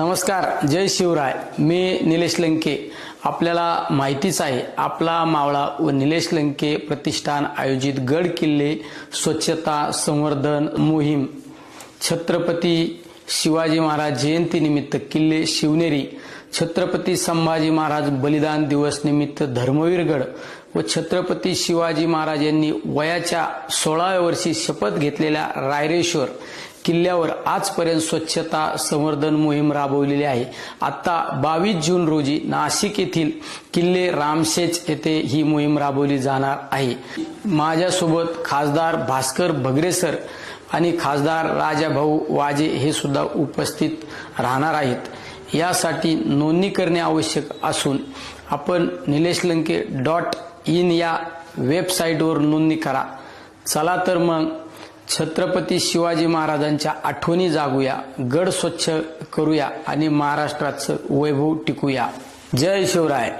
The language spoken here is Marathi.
नमस्कार जय शिवराय. मी निलेश लंके. आपल्याला माहितीच आहे आपला मावळा व निलेश लंके प्रतिष्ठान आयोजित गड किल्ले स्वच्छता संवर्धन मोहीम. छत्रपती शिवाजी महाराज जयंतीनिमित्त किल्ले शिवनेरी. छत्रपती संभाजी महाराज बलिदान दिवस निमित्त धर्मवीरगड व छत्रपती शिवाजी महाराज यांनी वयाच्या सोळाव्या वर्षी शपथ घेतलेल्या रायरेश्वर किल्ल्यावर आजपर्यंत स्वच्छता संवर्धन मोहीम राबवलेली आहे. आता बावीस जून रोजी नाशिक येथील किल्ले रामशेच येथे ही मोहीम राबवली जाणार आहे. माझ्यासोबत खासदार भास्कर भगरेसर आणि खासदार राजाभाऊ वाजे हे सुद्धा उपस्थित राहणार आहेत. यासाठी नोंदणी करणे आवश्यक असून आपण निलेश लंके डॉट इन या वेबसाईटवर नोंदणी करा. चला तर मग छत्रपती शिवाजी महाराजांच्या आठवणी जागूया गड स्वच्छ करूया आणि महाराष्ट्राचं वैभव टिकूया. जय शिवराय.